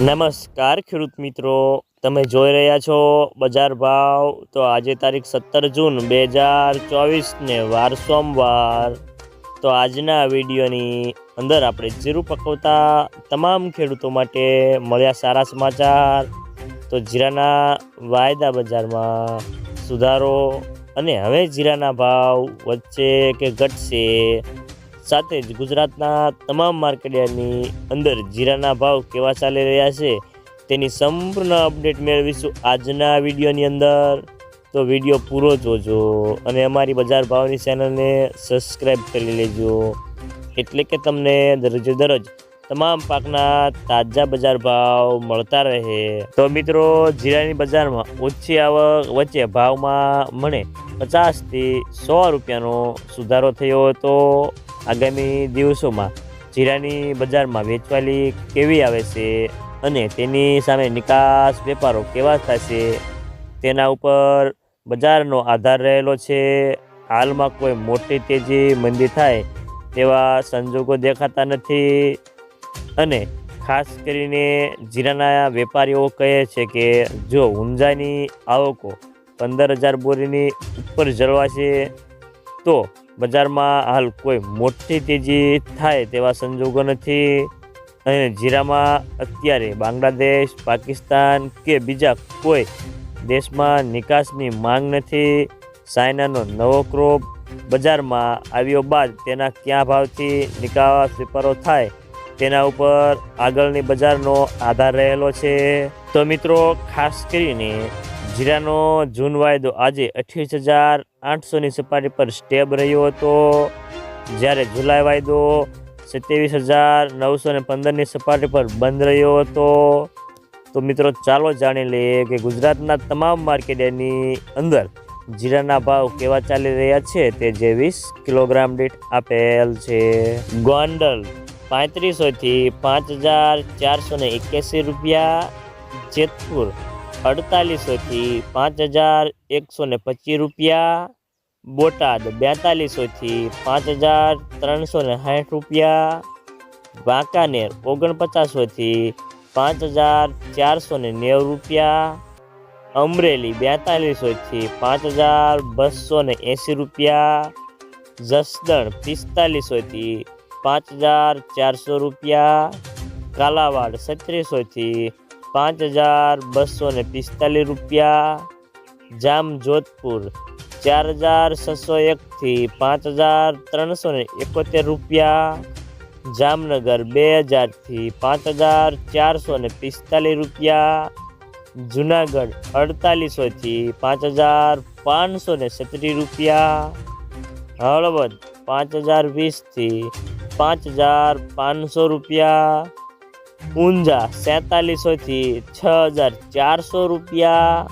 નમસ્કાર, ખેડૂત મિત્રો. તમે જોઈ રહ્યા છો બજાર ભાવ. તો આજે તારીખ સત્તર જૂન બે હજાર ચોવીસને વાર સોમવાર. તો આજના વિડીયોની અંદર આપણે જીરું પકવતા તમામ ખેડૂતો માટે મળ્યા સારા સમાચાર. તો જીરાના વાયદા બજારમાં સુધારો અને હવે જીરાના ભાવ વચ્ચે કે ઘટશે સાથે જ ગુજરાતના તમામ માર્કેટયાર્ડની અંદર જીરાના ભાવ કેવા ચાલી રહ્યા છે તેની સંપૂર્ણ અપડેટ મેળવીશું આજના વિડીયોની અંદર. તો વીડિયો પૂરો જોજો અને અમારી બજાર ભાવની ચેનલને સબસ્ક્રાઈબ કરી લેજો. એટલે કે તમને દરરોજે દરરોજ તમામ પાકના તાજા બજાર ભાવ મળતા રહે. તો મિત્રો, જીરાની બજારમાં ઓછી આવક વચ્ચે ભાવમાં મને પચાસથી સો રૂપિયાનો સુધારો થયો હતો. આગામી દિવસોમાં જીરાની બજારમાં વેચવાલી કેવી આવે છે અને તેની સામે નિકાસ વેપારો કેવા થશે તેના ઉપર બજારનો આધાર રહેલો છે. હાલમાં કોઈ મોટી તેજી મંદી થાય તેવા સંજોગો દેખાતા નથી અને ખાસ કરીને જીરાના વેપારીઓ કહે છે કે જો ઊંઝાની આવકો પંદર હજાર બોરીની ઉપર જળવાશે તો બજારમાં હાલ કોઈ મોટી તેજી થાય તેવા સંજોગો નથી. અને જીરામાં અત્યારે બાંગ્લાદેશ, પાકિસ્તાન કે બીજા કોઈ દેશમાં નિકાસની માંગ નથી. ચાઇનાનો નવો ક્રોપ બજારમાં આવ્યો બાદ તેના ક્યાં ભાવથી નિકાસ વેપારો થાય તેના ઉપર આગળની બજારનો આધાર રહેલો છે. તો મિત્રો, ખાસ કરીને જીરાનો જૂન વાયદો આજે અઠ્યાવીસ હજાર આઠસોની સપાટી પર સ્ટેબ રહ્યો હતો. જ્યારે જુલાઈ વાયદો સત્યાવીસ હજાર નવસો ને પંદરની સપાટી પર બંધ રહ્યો હતો. તો મિત્રો, ચાલો જાણી લઈએ કે ગુજરાતના તમામ માર્કેટની અંદર જીરાના ભાવ કેવા ચાલી રહ્યા છે તે જે વીસ કિલોગ્રામ દીઠ આપેલ છે. ગોંડલ પાંત્રીસોથી પાંચ હજાર ચારસો ને એક્યાસી રૂપિયા, જેતપુર અડતાલીસોથી પાંચ હજાર એકસો ને પચીસ રૂપિયા. બોટાદ બેતાલીસોથી પાંચ હજાર ત્રણસો ને સાઠ રૂપિયા. વાંકાનેર ઓગણપચાસોથી પાંચ હજાર ચારસો ને નેવું રૂપિયા. અમરેલી બેતાલીસોથી પાંચ હજાર બસો ને એંસી રૂપિયા. જસદણ પિસ્તાલીસોથી પાંચ હજાર ચારસો રૂપિયા. કાલાવાડ છત્રીસોથી પાંચ હજાર બસો ને પિસ્તાલીસ રૂપિયા. જામ જોધપુર ચાર હજાર છસો એકથી પાંચ હજાર ત્રણસો ને એકોતેર રૂપિયા. જામનગર બે હજારથી પાંચ હજાર ચારસો ને પિસ્તાલીસ રૂપિયા. જુનાગઢ અડતાલીસોથી પાંચ હજાર પાંચસો ને છત્રીસ રૂપિયા. હળવદ પાંચ હજાર વીસથી પાંચ હજાર પાંચસો રૂપિયા. ઊંઝા સેતાલીસોથી છ હજાર ચારસો રૂપિયા.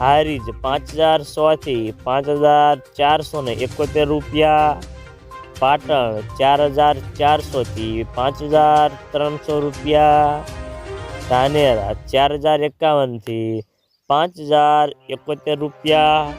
હારીજ પાંચ હજાર સોથી પાંચ હજાર ચારસો ને એકોતેર રૂપિયા. પાટણ ચાર હજાર ચારસોથી પાંચ હજાર ત્રણસો રૂપિયા. ધાનેરા ચાર હજાર એકાવનથી પાંચ હજાર એકોતેર રૂપિયા.